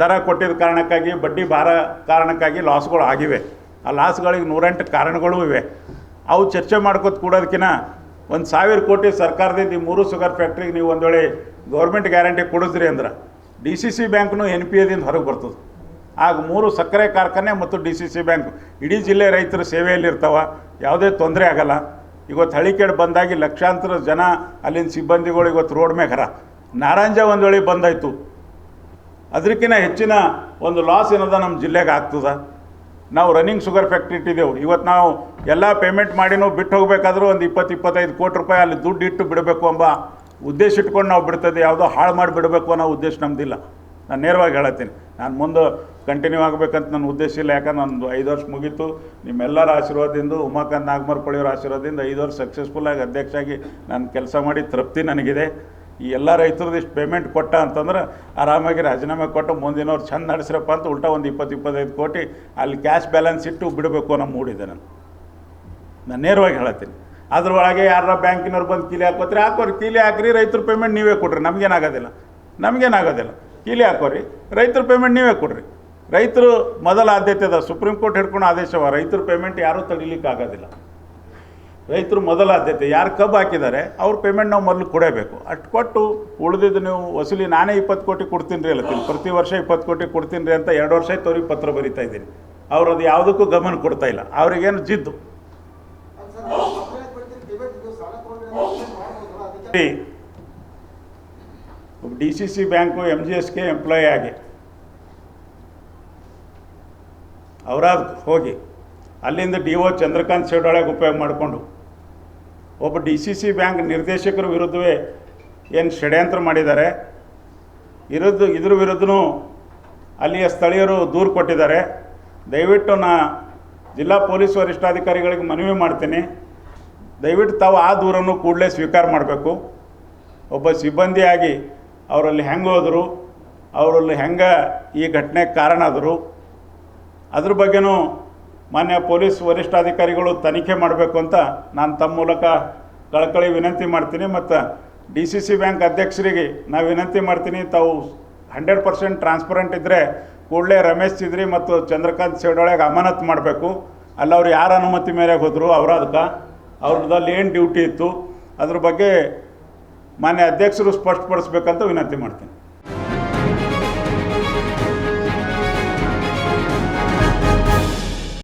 ದರ ಕೊಟ್ಟಿದ್ದ ಕಾರಣಕ್ಕಾಗಿ, ಬಡ್ಡಿ ಭಾರ ಕಾರಣಕ್ಕಾಗಿ ಲಾಸ್ಗಳು ಆಗಿವೆ. ಆ ಲಾಸ್ಗಳಿಗೆ ನೂರೆಂಟು ಕಾರಣಗಳೂ ಇವೆ. ಅವು ಚರ್ಚೆ ಮಾಡ್ಕೋತ ಕೂಡೋದಕ್ಕಿಂತ ಒಂದು ಸಾವಿರ ಕೋಟಿ ಸರ್ಕಾರದಿಂದ ಈ ಮೂರು ಶುಗರ್ ಫ್ಯಾಕ್ಟ್ರಿಗೆ ನೀವು ಒಂದು ವೇಳೆ ಗೌರ್ಮೆಂಟ್ ಗ್ಯಾರಂಟಿ ಕೊಡಿಸ್ರಿ ಅಂದ್ರೆ ಡಿ ಸಿ ಸಿ ಬ್ಯಾಂಕ್ನು ಎನ್ ಪಿ ಎದಿಂದ ಹೊರಗೆ ಬರ್ತದೆ. ಆಗ ಮೂರು ಸಕ್ಕರೆ ಕಾರ್ಖಾನೆ ಮತ್ತು ಡಿ ಸಿ ಸಿ ಬ್ಯಾಂಕ್. ಇಡೀ ಜಿಲ್ಲೆ ರೈತರ ಸೇವೆಯಲ್ಲಿರ್ತಾವ, ಯಾವುದೇ ತೊಂದರೆ ಆಗಲ್ಲ. ಇವತ್ತು ಹಳಿಕೇಡು ಬಂದಾಗಿ ಲಕ್ಷಾಂತರ ಜನ ಅಲ್ಲಿನ ಸಿಬ್ಬಂದಿಗಳು ಇವತ್ತು ರೋಡ್ ಹರ. ನಾರಾಂಜ ಒಂದು ವೇಳೆ ಬಂದಾಯಿತು. ಅದಕ್ಕಿಂತ ಹೆಚ್ಚಿನ ಒಂದು ಲಾಸ್ ಏನದ ನಮ್ಮ ಜಿಲ್ಲೆಗೆ ಆಗ್ತದೆ. ನಾವು ರನ್ನಿಂಗ್ ಶುಗರ್ ಫ್ಯಾಕ್ಟ್ರಿ ಇಟ್ಟಿದ್ದೆವು ಇವತ್ತು ನಾವು ಎಲ್ಲ ಪೇಮೆಂಟ್ ಮಾಡಿನೂ ಬಿಟ್ಟು ಹೋಗಬೇಕಾದ್ರೂ ಒಂದು ಇಪ್ಪತ್ತು ಇಪ್ಪತ್ತೈದು ಕೋಟಿ ರೂಪಾಯಿ ಅಲ್ಲಿ ದುಡ್ಡು ಇಟ್ಟು ಬಿಡಬೇಕು ಎಂಬ ಉದ್ದೇಶ ಇಟ್ಕೊಂಡು ನಾವು ಬಿಡ್ತದೆ ಯಾವುದೋ ಹಾಳು ಮಾಡಿ ಬಿಡಬೇಕು ಅನ್ನೋ ಉದ್ದೇಶ ನಮ್ಮದಿಲ್ಲ ನಾನು ನೇರವಾಗಿ ಹೇಳತ್ತೀನಿ. ನಾನು ಮುಂದೆ ಕಂಟಿನ್ಯೂ ಆಗಬೇಕಂತ ನನ್ನ ಉದ್ದೇಶ ಇಲ್ಲ. ಯಾಕಂದ್ರೆ ನಂದು ಐದು ವರ್ಷ ಮುಗೀತು. ನಿಮ್ಮೆಲ್ಲರ ಆಶೀರ್ವಾದದಿಂದ, ಉಮಾಕಾಂತ್ ನಾಗಮರ್ಪಳ್ಳಿಯವರ ಆಶೀರ್ವಾದದಿಂದ ಐದು ವರ್ಷ ಸಕ್ಸಸ್ಫುಲ್ಲಾಗಿ ಅಧ್ಯಕ್ಷಾಗಿ ನಾನು ಕೆಲಸ ಮಾಡಿ ತೃಪ್ತಿ ನನಗಿದೆ. ಈ ಎಲ್ಲ ರೈತರದ್ದು ಇಷ್ಟು ಪೇಮೆಂಟ್ ಕೊಟ್ಟ ಅಂತಂದ್ರೆ ಆರಾಮಾಗಿ ರಾಜೀನಾಮೆ ಕೊಟ್ಟು ಮುಂದಿನವ್ರು ಚೆಂದ ನಡೆಸ್ರಪ್ಪ ಅಂತ ಉಲ್ಟಾ ಒಂದು ಇಪ್ಪತ್ತು, ಇಪ್ಪತ್ತೈದು ಕೋಟಿ ಅಲ್ಲಿ ಕ್ಯಾಶ್ ಬ್ಯಾಲೆನ್ಸ್ ಇಟ್ಟು ಬಿಡಬೇಕು ಅನ್ನೋ ಮೂಡಿದೆ ನಾನು ನಾನು ನೇರವಾಗಿ ಹೇಳತ್ತೀನಿ. ಅದ್ರೊಳಗೆ ಯಾರ ಬ್ಯಾಂಕಿನವ್ರು ಬಂದು ಕೀಲಿ ಹಾಕೋತ್ರಿ, ಹಾಕೋರಿ. ಕೀಲಿ ಹಾಕ್ರಿ, ರೈತರ ಪೇಮೆಂಟ್ ನೀವೇ ಕೊಡ್ರಿ. ನಮಗೇನಾಗೋದಿಲ್ಲ. ನಮಗೇನಾಗೋದಿಲ್ಲ. ಕೀಲಿ ಹಾಕೋರಿ. ರೈತರು ಪೇಮೆಂಟ್ ನೀವೇ ಕೊಡ್ರಿ. ರೈತರು ಮೊದಲ ಆದ್ಯತೆ ಅದ. ಸುಪ್ರೀಂ ಕೋರ್ಟ್ ಹಿಡ್ಕೊಂಡು ಆದೇಶವ ರೈತರು ಪೇಮೆಂಟ್ ಯಾರೂ ತಡಿಲಿಕ್ಕೆ ಆಗೋದಿಲ್ಲ. ರೈತರು ಮೊದಲ ಆದ್ಯತೆ. ಯಾರು ಕಬ್ಬು ಹಾಕಿದ್ದಾರೆ ಅವ್ರ ಪೇಮೆಂಟ್ ನಾವು ಮೊದಲು ಕೊಡಬೇಕು. ಅಷ್ಟು ಕೊಟ್ಟು ಉಳಿದಿದ್ದು ನೀವು ವಸೂಲಿ ನಾನೇ ಇಪ್ಪತ್ತು ಕೋಟಿ ಕೊಡ್ತೀನಿ ರೀ ಅಲ್ಲ ಪ್ರತಿ ವರ್ಷ ಇಪ್ಪತ್ತು ಕೋಟಿ ಕೊಡ್ತೀನಿ ರೀ ಅಂತ ಎರಡು ವರ್ಷ ಆಯ್ತು ಅವ್ರಿಗೆ ಪತ್ರ ಬರಿತಾ ಇದ್ದೀನಿ. ಅವ್ರು ಅದು ಯಾವುದಕ್ಕೂ ಗಮನ ಕೊಡ್ತಾ ಇಲ್ಲ. ಅವ್ರಿಗೇನು ಜಿದ್ದು ಅದು ಸರ್ ನಾವು ಪತ್ರ ಯಾಕ್ ಬರ್ತೀರಿ? ಡಿಬೇಟ್ ಇದು ಸಾಲ ತಗೊಂಡ್ರೆ ಮಾಡ್ಬೋದಲ್ಲ ಅದಕ್ಕೆ D C C bank M G ಎಸ್ಗೆ ಎಂಪ್ಲಾಯಿ ಆಗಿ. ಅವರಾದ ಹೋಗಿ. ಅಲ್ಲಿಂದ ಡಿ ಒ ಚಂದ್ರಕಾಂತ್ ಸೇಡೊಳಗೆ ಉಪಯೋಗ ಮಾಡಿಕೊಂಡು. ಒಬ್ಬ ಡಿ ಸಿ ಸಿ ಬ್ಯಾಂಕ್ ನಿರ್ದೇಶಕರ ವಿರುದ್ಧವೇ ಏನು ಷಡ್ಯಂತ್ರ ಮಾಡಿದ್ದಾರೆ. ಇರೋದು, ಇದ್ರ ವಿರುದ್ಧನೂ ಅಲ್ಲಿಯ ಸ್ಥಳೀಯರು ದೂರು ಕೊಟ್ಟಿದ್ದಾರೆ. ದಯವಿಟ್ಟು ನಾ ಜಿಲ್ಲಾ ಪೊಲೀಸ್ ವರಿಷ್ಠಾಧಿಕಾರಿಗಳಿಗೆ ಮನವಿ ಮಾಡ್ತೀನಿ. ದಯವಿಟ್ಟು ತಾವು ಆ ದೂರನ್ನು ಕೂಡಲೇ ಸ್ವೀಕಾರ ಮಾಡಬೇಕು. ಒಬ್ಬ ಸಿಬ್ಬಂದಿಯಾಗಿ ಅವರಲ್ಲಿ ಹೆಂಗೋದರು ಅವರಲ್ಲಿ ಹೆಂಗೆ ಈ ಘಟನೆಗೆ ಕಾರಣ ಆದರು, ಅದ್ರ ಬಗ್ಗೆನೂ ಮಾನ್ಯ ಪೊಲೀಸ್ ವರಿಷ್ಠಾಧಿಕಾರಿಗಳು ತನಿಖೆ ಮಾಡಬೇಕು ಅಂತ ನಾನು ತಮ್ಮ ಮೂಲಕ ಕಳಕಳಿ ವಿನಂತಿ ಮಾಡ್ತೀನಿ ಮತ್ತು ಡಿ ಸಿ ಸಿ ಬ್ಯಾಂಕ್ ಅಧ್ಯಕ್ಷರಿಗೆ ನಾವು ವಿನಂತಿ ಮಾಡ್ತೀನಿ ತಾವು ಹಂಡ್ರೆಡ್ ಪರ್ಸೆಂಟ್ ಟ್ರಾನ್ಸ್ಪರೆಂಟ್ ಇದ್ದರೆ ಕೂಡಲೇ ರಮೇಶ್ ಚಿದ್ರಿ ಮತ್ತು ಚಂದ್ರಕಾಂತ್ ಸೇಡೊಳಗೆ ಅಮಾನತ್ ಮಾಡಬೇಕು. ಅಲ್ಲಿ ಅವ್ರು ಯಾರ ಅನುಮತಿ ಮೇರೆಗೆ ಹೋದರು, ಅವರ ಅದಕ್ಕೆ ಅವ್ರದ್ದಲ್ಲಿ ಏನು ಡ್ಯೂಟಿ ಇತ್ತು? ಅದ್ರ ಬಗ್ಗೆ ಮಾನ್ಯ ಅಧ್ಯಕ್ಷರು ಸ್ಪಷ್ಟಪಡಿಸ್ಬೇಕಂತ ವಿನಂತಿ ಮಾಡ್ತೀನಿ.